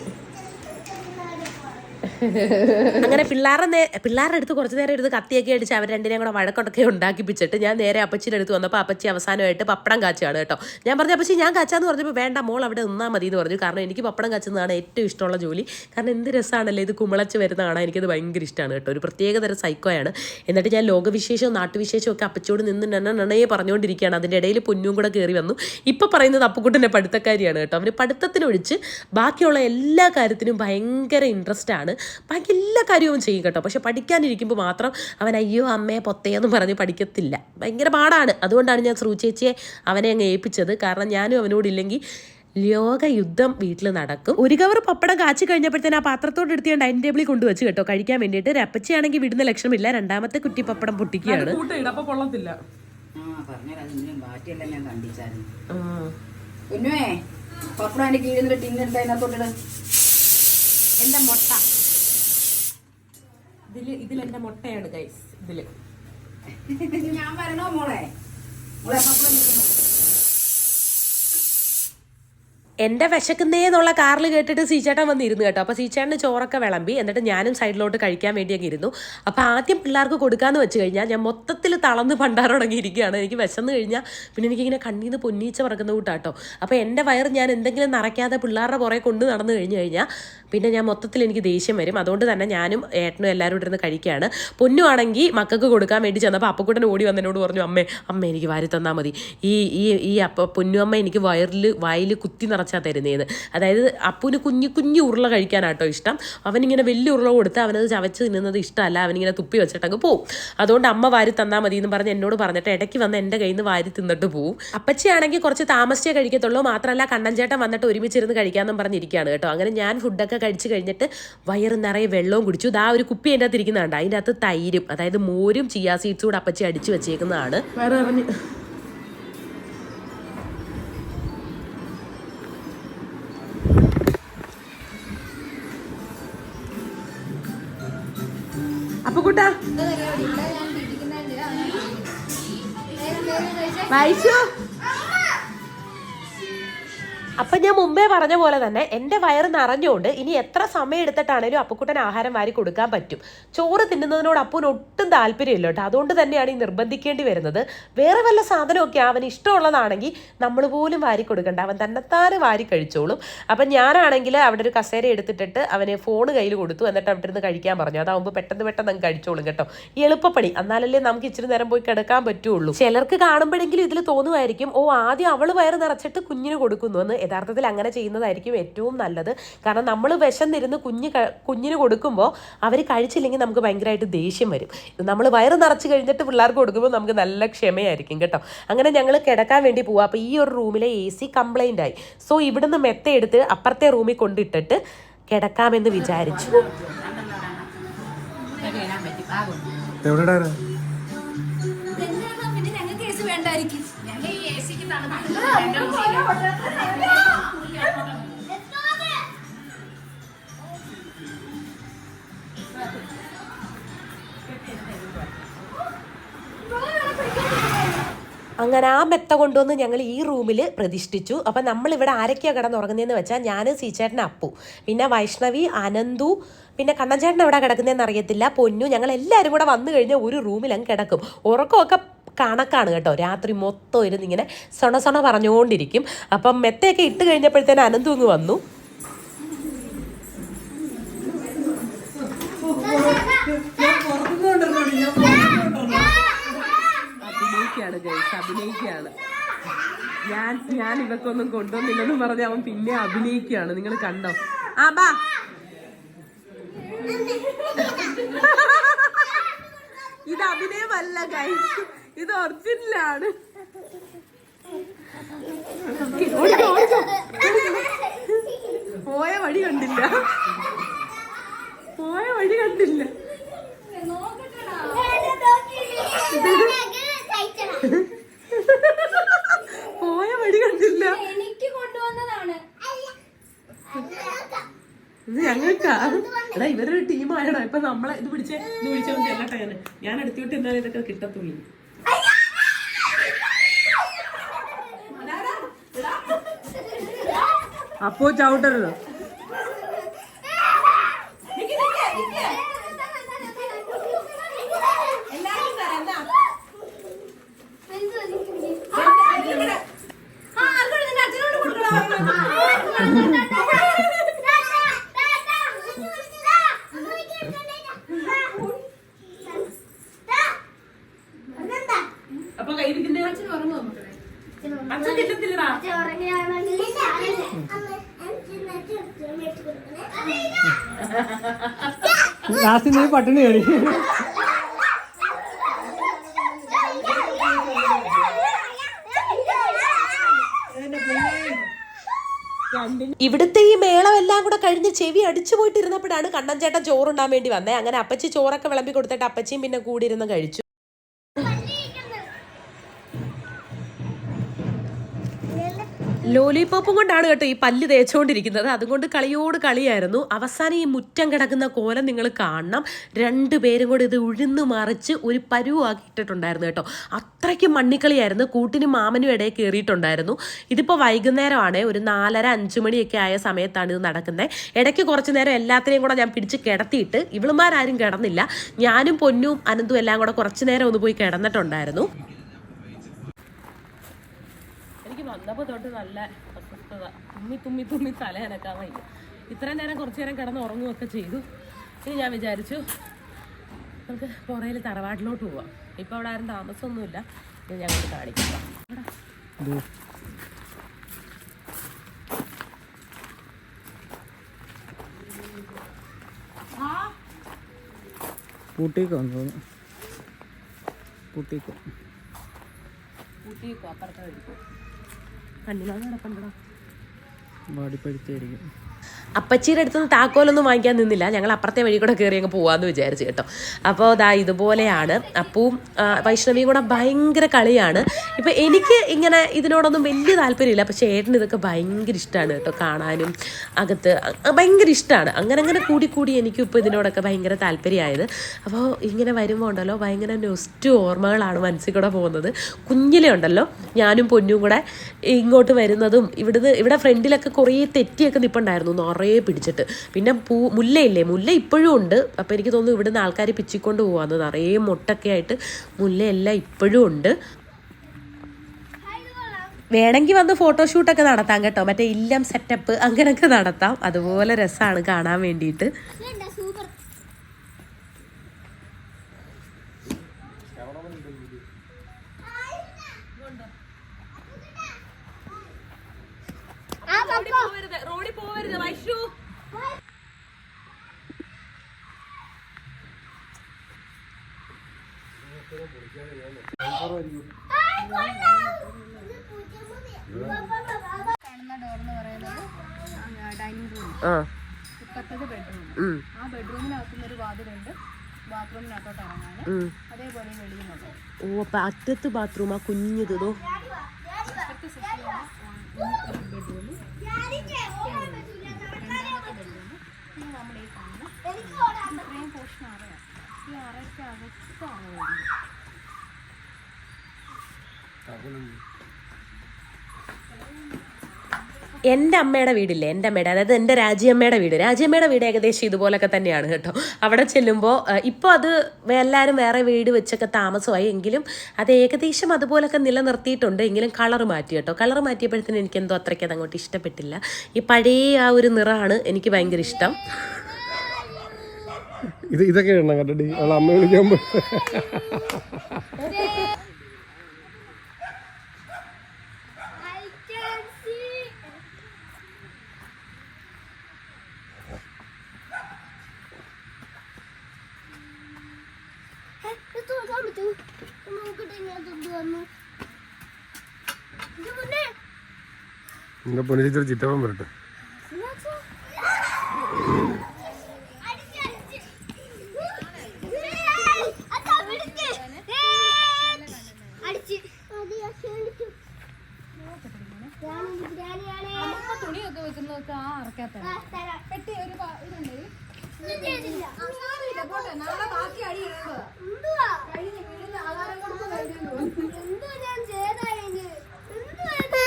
S1: അങ്ങനെ പിള്ളേരുടെ നേ പിള്ളേരുടെ അടുത്ത് കുറച്ച് നേരം എടുത്ത് കത്തിയൊക്കെ അടിച്ച് അവർ രണ്ടിനെയും കൂടെ വഴക്കൊട്ടൊക്കെ ഉണ്ടാക്കിപ്പിച്ചിട്ട് ഞാൻ നേരെ അപ്പച്ചിയുടെ അടുത്ത് വന്നപ്പോൾ അപ്പച്ചി അവസാനമായിട്ട് പപ്പടം കാച്ചാണ് കേട്ടോ. ഞാൻ പറഞ്ഞു അപ്പച്ചി ഞാൻ കാച്ചാന്ന് പറഞ്ഞപ്പോൾ വേണ്ട മോൾ അവിടെ നിന്നാൽ മതി എന്ന് പറഞ്ഞു. കാരണം എനിക്ക് പപ്പടം കാച്ചുന്നതാണ് ഏറ്റവും ഇഷ്ടമുള്ള ജോലി. കാരണം എന്ത് രസമാണല്ലേ ഇത് കുമിളച്ച് വരുന്ന കാണാൻ. എനിക്കത് ഭയങ്കര ഇഷ്ടമാണ് കേട്ടോ. ഒരു പ്രത്യേകതരം സൈക്കോയാണ് എന്നിട്ട് ഞാൻ ലോകവിശേഷവും നാട്ടുവിശേഷവും ഒക്കെ അപ്പച്ചോട് നിന്ന് നണയെ പറഞ്ഞുകൊണ്ടിരിക്കുകയാണ്. അതിന്റെ ഇടയിൽ പൊന്നും കൂടെ കയറി വന്നു. ഇപ്പം പറയുന്നത് അപ്പുക്കുട്ടന്റെ പഠിത്തക്കാരിയാണ് കേട്ടോ. അവർ പഠിത്തത്തിനൊഴിച്ച് ബാക്കിയുള്ള എല്ലാ കാര്യത്തിനും ഭയങ്കര ഇൻട്രസ്റ്റ് ആണ്. ബാക്കി എല്ലാ കാര്യവും ചെയ്യും കേട്ടോ. പക്ഷെ പഠിക്കാനിരിക്കുമ്പോൾ മാത്രം അവൻ അയ്യോ അമ്മയെ പൊത്തയെന്നും പറഞ്ഞ് പഠിക്കത്തില്ല. ഭയങ്കര പാടാണ്. അതുകൊണ്ടാണ് ഞാൻ ശ്രു ചേച്ചിയെ അവനെ അങ്ങ് ഏൽപ്പിച്ചത്. കാരണം ഞാനും അവനോടില്ലെങ്കിൽ ലോകയുദ്ധം വീട്ടിൽ നടക്കും. ഒരു കവർ പപ്പടം കാച്ചി കഴിഞ്ഞപ്പോഴത്തേന് ആ പാത്രത്തോട് എടുത്ത് ഞാൻ ഡൈനിങ് ടേബിളിൽ കൊണ്ടുവച്ച് കേട്ടോ. കഴിക്കാൻ വേണ്ടിയിട്ട് രപ്പച്ചയാണെങ്കിൽ വിടുന്ന ലക്ഷണമില്ല. രണ്ടാമത്തെ കുറ്റി പപ്പടം പൊട്ടിക്കുകയാണ്.
S3: കൊള്ളത്തില്ല.
S5: പപ്പടം അതിന്റെ കീഴിൽ നിന്ന് ടിന്നെടുത്ത് അതിനകത്തോട്ടിട്
S1: എന്റെ മുട്ട? ഇതിൽ ഇതിൽ എന്റെ മുട്ടയാണ് ഗൈസ് ഇതിൽ.
S5: ഞാൻ വരണോ മോളെ?
S1: എന്റെ വിശക്കുന്നേ എന്നുള്ള കാറിൽ കേട്ടിട്ട് സീച്ചേട്ടൻ വന്നിരുന്നു കേട്ടോ. അപ്പോൾ സീച്ചേട്ടന് ചോറൊക്കെ വിളമ്പി എന്നിട്ട് ഞാനും സൈഡിലോട്ട് കഴിക്കാൻ വേണ്ടി അങ്ങ് ഇരുന്നു. അപ്പോൾ ആദ്യം പിള്ളേർക്ക് കൊടുക്കാന്ന് വെച്ച് കഴിഞ്ഞാൽ ഞാൻ മൊത്തത്തിൽ തളർന്ന് പണ്ടാറുടങ്ങിയിരിക്കുകയാണ് എനിക്ക് വിശന്ന് കഴിഞ്ഞാൽ പിന്നെ എനിക്കിങ്ങനെ കണ്ണിൽ നിന്ന് പൊന്നീച്ച പറക്കുന്ന കൂട്ടാട്ടോ. അപ്പോൾ എന്റെ വയർ ഞാൻ എന്തെങ്കിലും നിറയ്ക്കാതെ പിള്ളേരുടെ പുറകെ കൊണ്ട് നടന്നു കഴിഞ്ഞു കഴിഞ്ഞാൽ പിന്നെ ഞാൻ മൊത്തത്തിൽ എനിക്ക് ദേഷ്യം വരും. അതുകൊണ്ട് തന്നെ ഞാനും ഏട്ടനും എല്ലാവരും ഇവിടെ ഇരുന്ന് കഴിക്കുകയാണ്. പൊന്നു ആണെങ്കിൽ മക്കൾക്ക് കൊടുക്കാൻ വേണ്ടി ചെന്നപ്പോൾ അപ്പക്കുട്ടൻ ഓടി വന്നതിനോട് പറഞ്ഞു അമ്മേ അമ്മ എനിക്ക് വാരി തന്നാൽ മതി. ഈ ഈ ഈ അപ്പ പൊന്നു അമ്മ എനിക്ക് വയറിൽ വായിൽ കുത്തി നിറച്ചാൽ തരുന്നേന്ന്. അതായത് അപ്പുവിന് കുഞ്ഞു കുഞ്ഞു ഉരുള കഴിക്കാനാട്ടോ ഇഷ്ടം. അവനിങ്ങനെ വലിയ ഉരുള കൊടുത്ത് അവനത് ചവച്ച് തിന്നുന്നത് ഇഷ്ടമല്ല. അവനിങ്ങനെ തുപ്പി വെച്ചിട്ടങ്ങ് പോവും. അതുകൊണ്ട് അമ്മ വാരി തന്നാൽ മതി എന്ന് പറഞ്ഞ് എന്നോട് പറഞ്ഞിട്ട് ഇടയ്ക്ക് വന്ന് എന്റെ കയ്യിൽ നിന്ന് വാരി തിന്നിട്ട് പോവും. അപ്പച്ചയാണെങ്കിൽ കുറച്ച് താമസിച്ചേ കഴിക്കത്തുള്ളൂ. മാത്രമല്ല കണ്ണൻചേട്ടൻ വന്നിട്ട് ഒരുമിച്ചിരുന്ന് കഴിക്കാമെന്നും പറഞ്ഞിരിക്കുകയാണ് കേട്ടോ. അങ്ങനെ ഞാൻ ഫുഡൊക്കെ കഴിച്ച് കഴിഞ്ഞിട്ട് വയറ് നിറയെ വെള്ളവും കുടിച്ചു. ദാ ഒരു കുപ്പി അതിന്റെ അകത്ത് ഇരിക്കുന്നുണ്ട്. അതിന്റെ അകത്ത് തൈരും അതായത് മോരും ചിയാ സീഡ്സും കൂടെ അപ്പച്ചി അടിച്ച് വെച്ചേക്കുന്നതാണ്. അപ്പൊ കൂട്ടാ. വൈശു. അപ്പം ഞാൻ മുമ്പേ പറഞ്ഞ പോലെ തന്നെ എന്റെ വയറ് നിറഞ്ഞുകൊണ്ട് ഇനി എത്ര സമയം എടുത്തിട്ടാണേലും അപ്പുക്കുട്ടൻ ആഹാരം വാരി കൊടുക്കാൻ പറ്റും. ചോറ് തിന്നുന്നതിനോട് ഒട്ടും താല്പര്യമില്ല കേട്ടോ. അതുകൊണ്ട് തന്നെയാണ് ഈ നിർബന്ധിക്കേണ്ടി വരുന്നത്. വേറെ വല്ല സാധനമൊക്കെ അവന് ഇഷ്ടമുള്ളതാണെങ്കിൽ നമ്മൾ പോലും വാരി കൊടുക്കണ്ട. അവൻ തന്നെത്താനെ വാരി കഴിച്ചോളും. അപ്പം ഞാനാണെങ്കിൽ അവിടെ ഒരു കസേര എടുത്തിട്ടിട്ട് അവന് ഫോൺ കയ്യിൽ കൊടുത്തു. എന്നിട്ട് അവിടെ ഇരുന്ന് കഴിക്കാൻ പറഞ്ഞു. അതാവുമ്പോൾ പെട്ടെന്ന് പെട്ടെന്ന് അങ്ങ് കഴിച്ചോളും കേട്ടോ. ഈ എളുപ്പപ്പണി. എന്നാലല്ലേ നമുക്ക് ഇച്ചിരി നേരം പോയി കിടക്കാൻ പറ്റുള്ളൂ. ചിലർക്ക് കാണുമ്പോഴെങ്കിലും ഇതിൽ തോന്നുമായിരിക്കും ഓ ആദ്യം അവൾ വയറ് നിറച്ചിട്ട് കുഞ്ഞിന് കൊടുക്കുന്നു എന്ന്. യഥാർത്ഥത്തിൽ അങ്ങനെ ചെയ്യുന്നതായിരിക്കും ഏറ്റവും നല്ലത്. കാരണം നമ്മൾ വിശന്നിരുന്ന് കുഞ്ഞ് കുഞ്ഞിന് കൊടുക്കുമ്പോൾ അവർ കഴിച്ചില്ലെങ്കിൽ നമുക്ക് ഭയങ്കരമായിട്ട് ദേഷ്യം വരും. നമ്മൾ വയറ് നിറച്ച് കഴിഞ്ഞിട്ട് പിള്ളേർക്ക് കൊടുക്കുമ്പോൾ നമുക്ക് നല്ല ക്ഷമയായിരിക്കും കേട്ടോ. അങ്ങനെ ഞങ്ങൾ കിടക്കാൻ വേണ്ടി പോവുക അപ്പോൾ ഈ ഒരു റൂമിലെ എ സി കംപ്ലൈന്റ് ആയി. സോ ഇവിടുന്ന് മെത്ത എടുത്ത് അപ്പുറത്തെ റൂമിൽ കൊണ്ടിട്ടിട്ട് കിടക്കാമെന്ന് വിചാരിച്ചു.
S5: പറ്റും ആകും
S1: അങ്ങനെ ആ മെത്ത കൊണ്ടുവന്ന് ഞങ്ങൾ ഈ റൂമിൽ പ്രതിഷ്ഠിച്ചു. അപ്പം നമ്മളിവിടെ ആരൊക്കെയാണ് കിടന്നുറങ്ങുന്നതെന്ന് വെച്ചാൽ ഞാൻ സീച്ചേട്ടൻ അപ്പു. പിന്നെ വൈഷ്ണവി അനന്തു പിന്നെ കണ്ണൻചേട്ടൻ എവിടെ കിടക്കുന്നതെന്ന് അറിയത്തില്ല. പൊന്നു ഞങ്ങൾ എല്ലാവരും കൂടെ വന്നു കഴിഞ്ഞാൽ ഒരു റൂമിൽ അങ്ങ് കിടക്കും. ഉറക്കമൊക്കെ കണക്കാണ് കേട്ടോ. രാത്രി മൊത്തം ഇരുന്ന് ഇങ്ങനെ സൊണ സൊണ പറഞ്ഞുകൊണ്ടിരിക്കും. അപ്പം മെത്തയൊക്കെ ഇട്ട് കഴിഞ്ഞപ്പോഴത്തേന് അനന്തു വന്നു. അഭിനയിക്കാണ് ജയ്സ് അഭിനയിക്കുകയാണ്. ഞാൻ ഞാൻ ഇവക്കൊന്നും കൊണ്ടുവന്നില്ലെന്ന് പറഞ്ഞ് അവൻ പിന്നെ അഭിനയിക്കുകയാണ്. നിങ്ങൾ കണ്ടോ? ആ ബാ. ഇത് അഭിനയമല്ല ഗൈസ് ഇത് ഒറിജിനലാണ്. പോയ വഴി കണ്ടില്ല. പോയ വഴി കണ്ടില്ല. പോയ വഴി കണ്ടില്ല.
S6: എനിക്ക് കൊണ്ടുവന്നതാണ്.
S1: ഇത് ഞങ്ങൾക്കാ? എടാ ഇവരൊരു ടീമായടാ. ഇപ്പൊ നമ്മളെ ഇത് പിടിച്ചേ ഇത് പിടിച്ചോ ചെല്ലട്ടെ ഞാൻ ഞാൻ അടുത്തോട്ട് എന്നാലും ഇതൊക്കെ കിട്ടത്തുള്ളൂ. അപ്പോ ചവിട്ടരുത്
S6: എല്ലാവർക്കും തരാം എന്താ ആ ആർക്കും നിന്റെ അച്ഛനോട് കൊടുക്കണം
S1: അപ്പൊ കയ്യിരിക്കുന്ന അച്ഛൻ കിട്ടത്തില്ലടാ
S2: ലാസ്റ്റ് നീ പട്ടിണി കയറി
S1: ഇവിടുത്തെ ഈ മേളം എല്ലാം കൂടെ കഴിഞ്ഞ് ചെവി അടിച്ചു പോയിട്ടിരുന്നപ്പോഴാണ് കണ്ണൻ ചേട്ടൻ ചോറുണ്ടാൻ വേണ്ടി വന്നേ. അങ്ങനെ അപ്പച്ചി ചോറൊക്കെ വിളമ്പി കൊടുത്തിട്ട് അപ്പച്ചിയും പിന്നെ കൂടിയിരുന്ന് കഴിച്ചു. ലോലിപോപ്പും കൊണ്ടാണ് കേട്ടോ ഈ പല്ല് തേച്ചുകൊണ്ടിരിക്കുന്നത് അതുകൊണ്ട് കളിയോട് കളിയായിരുന്നു. അവസാനം ഈ മുറ്റം കിടക്കുന്ന കോലം നിങ്ങൾ കാണണം. രണ്ടു പേരും കൂടി ഇത് ഉഴുന്ന് മറിച്ച് ഒരു പരുവാക്കിയിട്ടിട്ടുണ്ടായിരുന്നു കേട്ടോ. അത്രയ്ക്കും മണ്ണിക്കളിയായിരുന്നു. കൂട്ടിനും മാമനും ഇടയിൽ കയറിയിട്ടുണ്ടായിരുന്നു. ഇതിപ്പോൾ വൈകുന്നേരമാണ്. ഒരു നാലര അഞ്ച് മണിയൊക്കെ ആയ സമയത്താണ് ഇത് നടക്കുന്നത്. ഇടയ്ക്ക് കുറച്ച് നേരം എല്ലാത്തിനെയും കൂടെ ഞാൻ പിടിച്ച് കിടത്തിയിട്ട് ഇവളുമാരാരും കിടന്നില്ല. ഞാനും പൊന്നും അനന്തും എല്ലാം കൂടെ കുറച്ച് നേരം ഒന്ന് പോയി കിടന്നിട്ടുണ്ടായിരുന്നു എനിക്ക് വന്നപ്പോൾ തൊട്ട് നല്ല അസ്വസ്ഥത. തുമ്മി തുമ്മി തുമ്മി തല അനക്കാൻ വയ്യ. ഇത്രയും നേരം കുറച്ച് നേരം കിടന്ന് ഉറങ്ങുകയൊക്കെ ചെയ്തു. ഇനി ഞാൻ വിചാരിച്ചു നമുക്ക് പുറയിൽ തറവാട്ടിലോട്ട് പോവാം. ഇപ്പോൾ അവിടെ ആരും താമസമൊന്നുമില്ല. ഇത് ഞങ്ങൾ കാണിക്കാം.
S2: പൂട്ടിക്കോ തോന്നുന്നു. പൂട്ടിക്കോ.
S1: അപ്പുറത്തെ വഴിക്കോ കണ്ണിലാണ് നടക്കണ്ടടാ.
S2: വാടിപ്പഴുത്തായിരിക്കും.
S1: അപ്പച്ചിയുടെ അടുത്ത് നിന്ന് താക്കോലൊന്നും വാങ്ങിക്കാൻ നിന്നില്ല. ഞങ്ങൾ അപ്പുറത്തെ വഴി കൂടെ കയറി അങ്ങ് പോവാന്ന് വിചാരിച്ചു കേട്ടോ. അപ്പോൾ ദാ ഇതുപോലെയാണ്. അപ്പവും വൈഷ്ണവിയും കൂടെ ഭയങ്കര കളിയാണ്. ഇപ്പം എനിക്ക് ഇങ്ങനെ ഇതിനോടൊന്നും വലിയ താല്പര്യമില്ല. പക്ഷേ ഏട്ടന് ഇതൊക്കെ ഭയങ്കര ഇഷ്ടമാണ് കേട്ടോ കാണാനും അകത്ത് ഭയങ്കര ഇഷ്ടമാണ് അങ്ങനെ അങ്ങനെ കൂടി കൂടി എനിക്കും ഇപ്പോൾ ഇതിനോടൊക്കെ ഭയങ്കര താല്പര്യമായത്. അപ്പോൾ ഇങ്ങനെ വരുമ്പോൾ ഉണ്ടല്ലോ ഭയങ്കര നൊസ്റ്റ് ഓർമ്മകളാണ് മനസ്സിൽ കൂടെ പോകുന്നത്. കുഞ്ഞിലെ ഉണ്ടല്ലോ ഞാനും പൊന്നും കൂടെ ഇങ്ങോട്ട് വരുന്നതും ഇവിടുന്ന് ഇവിടെ ഫ്രണ്ടിലൊക്കെ കുറേ തെറ്റിയൊക്കെ നിൽപ്പുണ്ടായിരുന്നു നിറയെ പിടിച്ചിട്ട്. പിന്നെ പൂ മുല്ലയില്ലേ? മുല്ല ഇപ്പോഴും ഉണ്ട്. അപ്പോൾ എനിക്ക് തോന്നുന്നു ഇവിടുന്ന് ആൾക്കാർ പിച്ചിക്കൊണ്ട് പോകാമെന്ന് നിറയെ മുട്ടൊക്കെ ആയിട്ട് മുല്ലയെല്ലാം ഇപ്പോഴും ഉണ്ട്. വേണമെങ്കിൽ വന്ന് ഫോട്ടോഷൂട്ടൊക്കെ നടത്താം കേട്ടോ. മറ്റേ ഇല്ലം സെറ്റപ്പ് അങ്ങനെയൊക്കെ നടത്താം. അതുപോലെ രസമാണ് കാണാൻ വേണ്ടിയിട്ട്.
S6: കാണുന്ന ഡോർ എന്ന് പറയുന്നത് ഡൈനിങ് റൂം ഇപ്പത്തത് ബെഡ്റൂം ആ ബെഡ്റൂമിനകത്തുനിന്ന് ഒരു വാതിലുണ്ട്. ബാത്റൂമിനകത്തോട്ട്. അതേപോലെ
S1: ഓ അപ്പൊ അറ്റത്ത് ബാത്റൂം ആ കുഞ്ഞിത് ഇതോ?
S6: നമ്മൾ ഈ കാണുന്ന ഇത്രയും പോഷൻ അറയാണ് ഈ അറയ്ക്ക് അകത്താണ് വരുന്നത്
S1: എന്റെ അമ്മയുടെ വീടില്ലേ? എന്റെ അമ്മയുടെ അതായത് എന്റെ രാജിയമ്മയുടെ വീട്. രാജിയമ്മയുടെ വീട് ഏകദേശം ഇതുപോലൊക്കെ തന്നെയാണ് കേട്ടോ. അവിടെ ചെല്ലുമ്പോൾ ഇപ്പോൾ അത് എല്ലാവരും വേറെ വീട് വെച്ചൊക്കെ താമസമായി. എങ്കിലും അത് ഏകദേശം അതുപോലൊക്കെ നിലനിർത്തിയിട്ടുണ്ട്. എങ്കിലും കളർ മാറ്റി കേട്ടോ. കളർ മാറ്റിയപ്പോഴത്തേനും എനിക്ക് എന്തോ അത്രയ്ക്ക് അത് അങ്ങോട്ട് ഇഷ്ടപ്പെട്ടില്ല. ഈ പഴയ ആ ഒരു നിറമാണ് എനിക്ക് ഭയങ്കര ഇഷ്ടം.
S7: ഇത് ഇതൊക്കെ അവളെ അമ്മ വിളിക്കുമ്പോ [laughs] [laughs]
S4: I can see. ഹേ, ഇത് തുറക്കാൻ പറ്റൂ? ഒന്ന് നോക്കട്ടെ ഇങ്ങനെ തുറന്ന് വന്നു. ഇത് മുന്നേ.
S7: പൊന്നിച്ചിരി ചിറ്റപ്പൻ വരട്ടെ
S4: എന്നാച്ചാ? അടിച്ച്, അടിച്ച്. ഏയ്, അതാ പിടിക്ക്. ഏയ്, അടിച്ച്. അത് ഞാൻ ക്ഷണിച്ചു. ഞാനൊരു ബിരിയാണിയാണ്.
S6: അമ്മ തുണിയൊക്കെ വെക്കുന്നതൊക്കെ ആ അറക്കകത്താണ്
S4: ആ, തരാം.
S6: പെട്ടി ഒരു പ- ഇതുണ്ട്
S4: ഇത് ചെയ്തില്ല.
S6: സാരമില്ല, പോട്ടെ നാളെ ബാക്കി അടി ഇടുന്നത്
S4: എന്തുവാ?
S6: കഴിഞ്ഞ് വീഴുന്ന ആധാരം കൊടുത്ത് കഴിഞ്ഞു
S4: എന്തുവാ ഞാൻ ചെയ്തതിന്? എന്തുവാ ഇത്?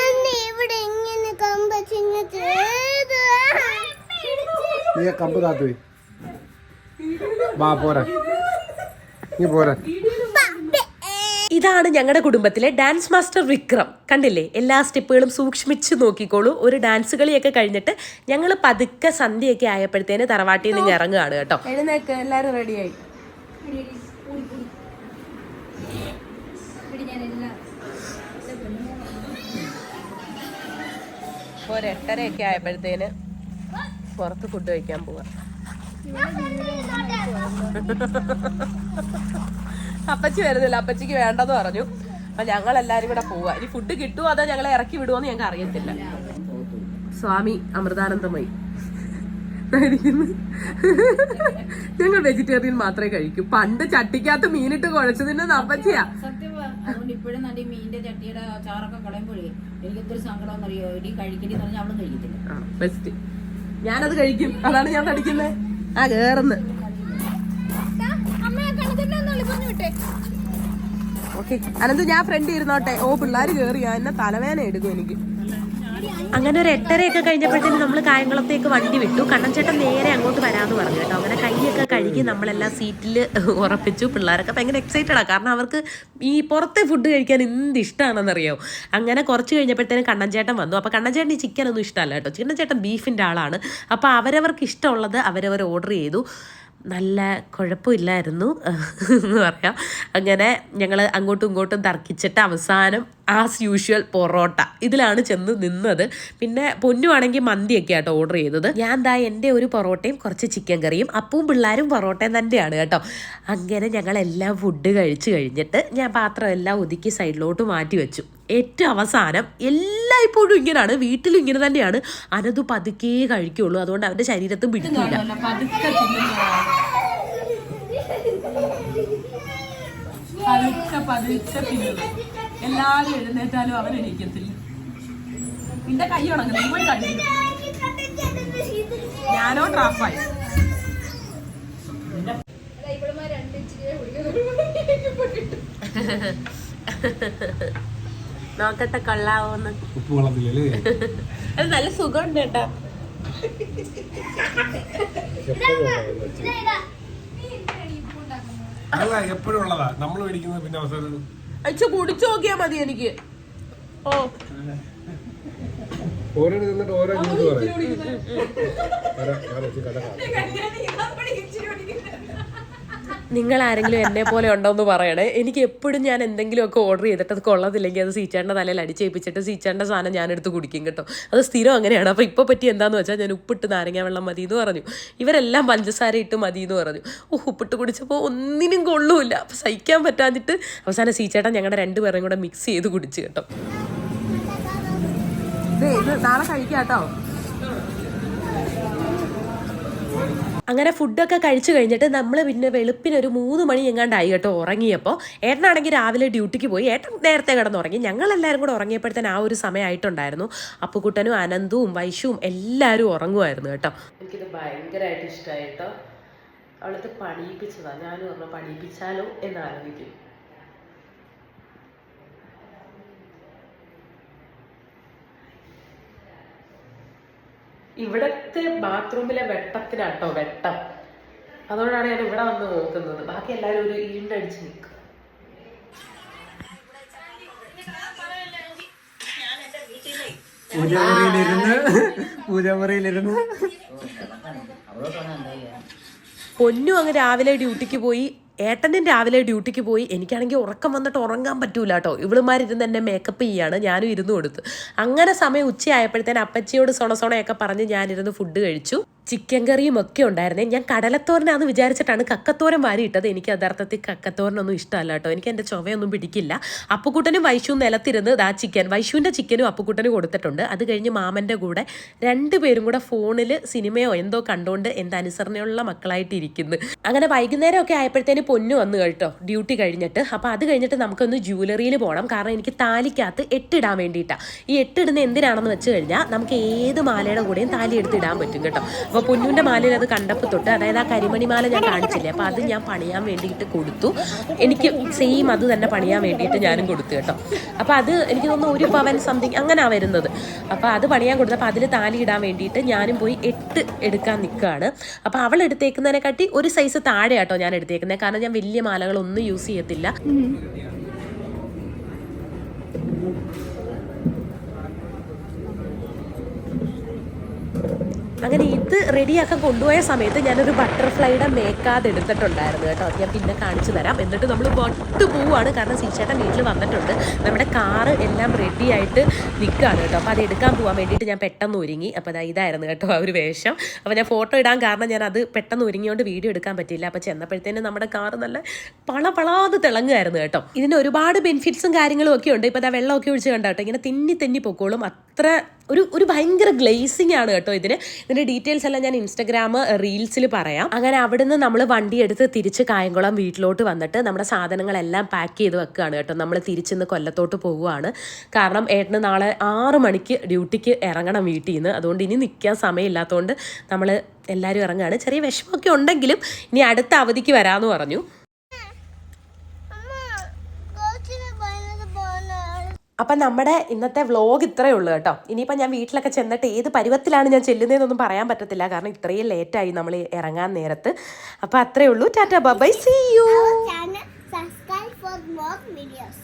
S4: ഇവിടെ ഇങ്ങനെ കമ്പച്ചിങ്ങ ചെയ്ത്
S7: നീ ആ കമ്പ് താത്തു വാ പോരാ നീ പോരാ
S1: ഇതാണ് ഞങ്ങളുടെ കുടുംബത്തിലെ ഡാൻസ് മാസ്റ്റർ വിക്രം. കണ്ടില്ലേ? എല്ലാ സ്റ്റെപ്പുകളും സൂക്ഷ്മിച്ച് നോക്കിക്കോളൂ. ഒരു ഡാൻസ് കളിയൊക്കെ കഴിഞ്ഞിട്ട് ഞങ്ങൾ പതുക്കെ സന്ധ്യയൊക്കെ ആയപ്പോഴത്തേന് തറവാട്ടിൽ നിന്ന് ഇറങ്ങുകയാണ് കേട്ടോ.
S6: എല്ലാവരും എല്ലാരും റെഡിയായി
S1: ഒരു എട്ടരയൊക്കെ ആയപ്പോഴത്തേന് പുറത്ത് ഫുഡ് കഴിക്കാൻ പോവാം. അപ്പച്ചി വരുന്നില്ല. അപ്പച്ചിക്ക് വേണ്ടെന്ന് പറഞ്ഞു. അപ്പൊ ഞങ്ങൾ എല്ലാരും കൂടെ പോവാ. ഇനി ഫുഡ് കിട്ടുമോ അതോ ഞങ്ങളെ ഇറക്കി വിടുമോ എന്ന് ഞങ്ങൾക്ക് അറിയത്തില്ല. സ്വാമി അമൃതാനന്ദമയി. ഞങ്ങൾ വെജിറ്റേറിയൻ മാത്രമേ കഴിക്കൂ. പണ്ട് ചട്ടിക്കകത്ത് മീനിട്ട് കുഴച്ചതിന് അപ്പച്ചിയാ.
S5: അതുകൊണ്ട് ഇപ്പോഴും നല്ല ഈ മീനിന്റെ ചട്ടിയുടെ ചാറൊക്കെ കളയുമ്പോഴേ എനിക്ക് എന്തൊരു സങ്കടം അറിയോ ഇടി കഴിക്കടി എന്ന് പറഞ്ഞാൽ അവളും കഴിക്കത്തില്ല.
S1: ബെസ്റ്റ് ഞാനത് കഴിക്കും. അതാണ് ഞാൻ പഠിക്കുന്നത് ആ കേറുന്ന്. ഓക്കെ. അനന്ത് ഞാൻ ഫ്രണ്ട് ഇരുന്നോട്ടെ. ഓ പിള്ളേർ കേറിയാ. എന്നെ തലവേന എടുക്കും എനിക്ക്. അങ്ങനെ ഒരു എട്ടരയൊക്കെ കഴിഞ്ഞപ്പോഴത്തേക്കും നമ്മൾ കായംകുളത്തേക്ക് വണ്ടി വിട്ടു. കണ്ണൻചേട്ടൻ നേരെ അങ്ങോട്ട് വരാമെന്ന് പറഞ്ഞു കേട്ടോ. അങ്ങനെ കൈയൊക്കെ കഴുകി നമ്മളെല്ലാം സീറ്റിൽ ഉറപ്പിച്ചു. പിള്ളേരൊക്കെ ഭയങ്കര എക്സൈറ്റഡാണ് കാരണം അവർക്ക് ഈ പുറത്തെ ഫുഡ് കഴിക്കാൻ എന്ത് ഇഷ്ടമാണെന്നറിയോ അങ്ങനെ കുറച്ച് കഴിഞ്ഞപ്പോഴത്തേനും കണ്ണൻചേട്ടൻ വന്നു. അപ്പോൾ കണ്ണൻചേട്ടൻ ഈ ചിക്കൻ ഒന്നും ഇഷ്ടമല്ല കേട്ടോ. ചേട്ടൻ ബീഫിന്റെ ആളാണ്. അപ്പോൾ അവരവർക്ക് ഇഷ്ടമുള്ളത് അവരവർ ഓർഡർ ചെയ്തു. നല്ല കുഴപ്പമില്ലായിരുന്നു എന്ന് പറയാം. അങ്ങനെ ഞങ്ങൾ അങ്ങോട്ടും ഇങ്ങോട്ടും തർക്കിച്ചിട്ട് അവസാനം ആസ് യൂഷ്വൽ പൊറോട്ട ഇതിലാണ് ചെന്ന് നിന്നത്. പിന്നെ പൊന്നുവാണെങ്കിൽ മന്തിയൊക്കെ ആട്ടോ ഓർഡർ ചെയ്തത്. ഞാൻ ദാ എന്റെ ഒരു പൊറോട്ടയും കുറച്ച് ചിക്കൻ കറിയും അപ്പവും പിള്ളേരും പൊറോട്ടയും തന്നെയാണ് കേട്ടോ. അങ്ങനെ ഞങ്ങൾ ഞങ്ങളെല്ലാം ഫുഡ് കഴിച്ച് കഴിഞ്ഞിട്ട് ഞാൻ പാത്രം എല്ലാം ഒതുക്കി സൈഡിലോട്ട് മാറ്റി വെച്ചു. ഏറ്റവും അവസാനം എല്ലായ്പ്പോഴും ഇങ്ങനെയാണ് വീട്ടിലും ഇങ്ങനെ തന്നെയാണ്. അനതു പതുക്കേ കഴിക്കുള്ളൂ. അതുകൊണ്ട് അവന്റെ ശരീരത്തും പിടിക്കില്ല എല്ലാവരും എഴുന്നേറ്റാലും അവൻ എണീക്കത്തില്ല. നിന്റെ കൈ ഉണങ്ങുന്നു. ഞാനോ ട്രാഫായി [laughs] നോക്കട്ടെ കൊള്ളാവോന്ന്.
S7: ഉപ്പ് വെള്ളത്തിലല്ലേ [laughs]
S1: അത് നല്ല സുഖമുണ്ട് കേട്ടോ.
S7: അല്ല എപ്പോഴും ഉള്ളതാ. നമ്മൾ മേടിക്കുന്നത് പിന്നെ അവസാനം
S1: അച്ഛ കുടിച്ചു നോക്കിയാ മതി എനിക്ക്. ഓ.
S7: ഓരോ നിന്നിട്ട് ഓരോ ന്യൂസ് പറയും.
S1: നിങ്ങൾ ആരെങ്കിലും എന്നെ പോലെ ഉണ്ടോ എന്ന് പറയണേ. എനിക്ക് എപ്പോഴും ഞാൻ എന്തെങ്കിലുമൊക്കെ ഓർഡർ ചെയ്തിട്ട് അത് കൊള്ളത്തില്ലെങ്കിൽ അത് സീച്ചാന്റെ തലയിൽ അടിച്ചേപ്പിച്ചിട്ട് സീച്ചാന്റെ സാധനം ഞാൻ എടുത്ത് കുടിക്കും കേട്ടോ. അത് സ്ഥിരം അങ്ങനെയാണ്. അപ്പോൾ ഇപ്പോൾ പറ്റി എന്താണെന്ന് വെച്ചാൽ ഞാൻ ഉപ്പിട്ട് നാരങ്ങ വെള്ളം മതി എന്ന് പറഞ്ഞു. ഇവരെല്ലാം പഞ്ചസാര ഇട്ട് മതി എന്ന് പറഞ്ഞു. ഓ ഉപ്പിട്ട് കുടിച്ചപ്പോൾ ഒന്നിനും കൊള്ളൂല്ല. അപ്പോൾ സഹിക്കാൻ പറ്റാഞ്ഞിട്ട് അവസാനം സീച്ചേട്ടൻ ഞങ്ങളുടെ രണ്ടുപേരെയും കൂടെ മിക്സ് ചെയ്ത് കുടിച്ചു കേട്ടോ. നാളെ കഴിക്കാം കേട്ടോ അങ്ങനെ ഫുഡൊക്കെ കഴിച്ചു കഴിഞ്ഞിട്ട് നമ്മൾ പിന്നെ വെളുപ്പിന് ഒരു മൂന്ന് മണി എങ്ങാണ്ടായി കേട്ടോ ഉറങ്ങിയപ്പോൾ ഏട്ടനാണെങ്കിൽ രാവിലെ ഡ്യൂട്ടിക്ക് പോയി. ഏട്ടൻ നേരത്തെ കിടന്നുറങ്ങി. ഞങ്ങളെല്ലാവരും കൂടെ ഉറങ്ങിയപ്പോഴത്തേന് ആ ഒരു സമയമായിട്ടുണ്ടായിരുന്നു അപ്പുക്കുട്ടനും അനന്തുവും വൈശുവും എല്ലാവരും ഉറങ്ങുമായിരുന്നു കേട്ടോ. എനിക്കിത് ഭയങ്കരമായിട്ട് ഇഷ്ടമായി കേട്ടോ. അവളത് പണിയിപ്പിച്ചതാണ് ഞാനും പറഞ്ഞു പണിയിപ്പിച്ചാലോ? എന്ന് ഇവിടത്തെ ബാത്റൂമിലെ വെട്ടത്തിനാട്ടോ വെട്ടം. അതുകൊണ്ടാണ് ഞാൻ ഇവിടെ വന്ന് നോക്കുന്നത്. ബാക്കി എല്ലാവരും ഒരു ഈണ്ടടിച്ച് നിൽക്കും
S2: പൂജാമുറിയിലിരുന്ന് പൂജാമുറിയിലിരുന്ന്.
S1: പൊന്നും അങ്ങ് രാവിലെ ഡ്യൂട്ടിക്ക് പോയി. ഏട്ടനും രാവിലെ ഡ്യൂട്ടിക്ക് പോയി. എനിക്കാണെങ്കിൽ ഉറക്കം വന്നിട്ട് ഉറങ്ങാൻ പറ്റൂല കേട്ടോ ഇവളുമാരിരുന്ന് എന്നെ മേക്കപ്പ് ചെയ്യാണ്. ഞാനും ഇരുന്ന് കൊടുത്തു. അങ്ങനെ സമയം ഉച്ചയായപ്പോഴത്തേന് അപ്പച്ചിയോട് സൊണ സൊണയൊക്കെ പറഞ്ഞ് ഞാനിരുന്ന് ഫുഡ് കഴിച്ചു. ചിക്കൻ കറിയും ഒക്കെ ഉണ്ടായിരുന്നേ. ഞാൻ കടലത്തോരനാന്ന് വിചാരിച്ചിട്ടാണ് കക്കത്തോരൻ വാരിയിട്ടത്. എനിക്ക് യഥാർത്ഥത്തിൽ കക്കത്തോരനൊന്നും ഇഷ്ടമല്ല കേട്ടോ. എനിക്ക് എന്റെ ചൊവയൊന്നും പിടിക്കില്ല. അപ്പുക്കുട്ടനും വൈശുവും നിലത്തിരുന്ന് ദാ ചിക്കൻ. വൈശുവിന്റെ ചിക്കനും അപ്പുക്കുട്ടനും കൊടുത്തിട്ടുണ്ട്. അത് കഴിഞ്ഞ് മാമന്റെ കൂടെ രണ്ടുപേരും കൂടെ ഫോണിൽ സിനിമയോ എന്തോ കണ്ടുകൊണ്ട് എന്റെ അനുസരണയുള്ള മക്കളായിട്ട് ഇരിക്കുന്നു അങ്ങനെ വൈകുന്നേരം ഒക്കെ ആയപ്പോഴത്തേന് പൊന്നു വന്നു കേട്ടോ. ഡ്യൂട്ടി കഴിഞ്ഞിട്ട്. അപ്പോൾ അത് കഴിഞ്ഞിട്ട് നമുക്കൊന്ന് ജ്വല്ലറിയിൽ പോകണം കാരണം എനിക്ക് താലിക്കകത്ത് എട്ടിടാൻ വേണ്ടിയിട്ടാണ് ഈ എട്ടിടുന്ന എന്തിനാണെന്ന് വെച്ച് കഴിഞ്ഞാൽ നമുക്ക് ഏത് മാലയുടെ കൂടെയും താലി എടുത്തിടാൻ പറ്റും കേട്ടോ. അപ്പോൾ പൊന്നുവിന്റെ മാലയിൽ അത് കണ്ടപ്പോൾ തൊട്ട് അതായത് ആ കരിമണി മാല ഞാൻ കാണിച്ചില്ലേ അപ്പോൾ അത് ഞാൻ പണിയാൻ വേണ്ടിയിട്ട് കൊടുത്തു. എനിക്ക് സെയിം അത് തന്നെ പണിയാൻ വേണ്ടിയിട്ട് ഞാനും കൊടുത്തു കേട്ടോ. അപ്പോൾ അത് എനിക്ക് തോന്നുന്നു ഒരു പവൻ സംതിങ് അങ്ങനെയാണ് വരുന്നത്. അപ്പോൾ അത് പണിയാൻ കൊടുത്തപ്പോൾ അതിൽ താലി ഇടാൻ വേണ്ടിയിട്ട് ഞാനും പോയി എട്ട് എടുക്കാൻ നിൽക്കുകയാണ് അപ്പോൾ അവൾ എടുത്തേക്കുന്നതിനെക്കാട്ടി ഒരു സൈസ് താഴെ കേട്ടോ ഞാൻ എടുത്തേക്കുന്നത് കാരണം ഞാൻ വലിയ മാലകളൊന്നും യൂസ് ചെയ്യത്തില്ല. അങ്ങനെ ഇത് റെഡിയാക്കാൻ കൊണ്ടുപോയ സമയത്ത് ഞാനൊരു ബട്ടർഫ്ലൈയുടെ മേക്കാതെ എടുത്തിട്ടുണ്ടായിരുന്നു കേട്ടോ. അത് ഞാൻ പിന്നെ കാണിച്ചു തരാം. എന്നിട്ട് നമ്മൾ പൊട്ട് പോവുകയാണ് കാരണം സീച്ചേട്ടൻ വീട്ടിൽ വന്നിട്ടുണ്ട്. നമ്മുടെ കാറ് എല്ലാം റെഡി ആയിട്ട് നിൽക്കുകയാണ് കേട്ടോ. അപ്പോൾ അത് എടുക്കാൻ പോകാൻ വേണ്ടിയിട്ട് ഞാൻ പെട്ടെന്ന് ഒരുങ്ങി. അപ്പോൾ അതാ ഇതായിരുന്നു കേട്ടോ ആ ഒരു വേഷം. അപ്പോൾ ഞാൻ ഫോട്ടോ ഇടാൻ കാരണം ഞാൻ അത് പെട്ടെന്ന് ഒരുങ്ങിയോണ്ട് വീഡിയോ എടുക്കാൻ പറ്റിയില്ല. അപ്പോൾ ചെന്നപ്പോഴത്തേനും നമ്മുടെ കാറ് നല്ല പള പളാന്ന് തിളങ്ങുമായിരുന്നു കേട്ടോ. ഇതിന് ഒരുപാട് ബെനിഫിറ്റ്സും കാര്യങ്ങളും ഒക്കെ ഉണ്ട്. ഇപ്പോൾ അതാ വെള്ളമൊക്കെ ഒഴിച്ച് കണ്ടോ ഇങ്ങനെ തിന്നി തെന്നി പൊക്കോളും. അത്ര ഒരു ഒരു ഭയങ്കര ഗ്ലേസിംഗ് ആണ് കേട്ടോ ഇതിന്. ഇതിന്റെ ഡീറ്റെയിൽസ് എല്ലാം ഞാൻ ഇൻസ്റ്റഗ്രാം റീൽസിൽ പറയാം. അങ്ങനെ അവിടുന്ന് നമ്മൾ വണ്ടി എടുത്ത് തിരിച്ച് കായംകുളം വീട്ടിലോട്ട് വന്നിട്ട് നമ്മുടെ സാധനങ്ങളെല്ലാം പാക്ക് ചെയ്ത് വെക്കുകയാണ് കേട്ടോ. നമ്മൾ തിരിച്ചിന്ന് കൊല്ലത്തോട്ട് പോവുകയാണ്. കാരണം ഏട്ടന് നാളെ ആറ് മണിക്ക് ഡ്യൂട്ടിക്ക് ഇറങ്ങണം വീട്ടിൽ നിന്ന് അതുകൊണ്ട് ഇനി നിൽക്കാൻ സമയമില്ലാത്തതുകൊണ്ട് നമ്മൾ എല്ലാവരും ഇറങ്ങുകയാണ്. ചെറിയ വിഷമമൊക്കെ ഉണ്ടെങ്കിലും ഇനി അടുത്ത അവധിക്ക് വരാമെന്ന് പറഞ്ഞു
S4: അമ്മ കോച്ചിന് പറയുന്നത് പോലെ
S1: അപ്പം നമ്മുടെ ഇന്നത്തെ വ്ലോഗ് ഇത്രയേ ഉള്ളൂ കേട്ടോ. ഇനിയിപ്പോൾ ഞാൻ വീട്ടിലൊക്കെ ചെന്നിട്ട് ഏത് പരുവത്തിലാണ് ഞാൻ ചെല്ലുന്നതെന്നൊന്നും പറയാൻ പറ്റത്തില്ല. കാരണം ഇത്രയും ലേറ്റായി നമ്മൾ ഇറങ്ങാൻ നേരത്ത്. അപ്പം അത്രയേ ഉള്ളൂ. Tata bye see you
S4: subscribe for more videos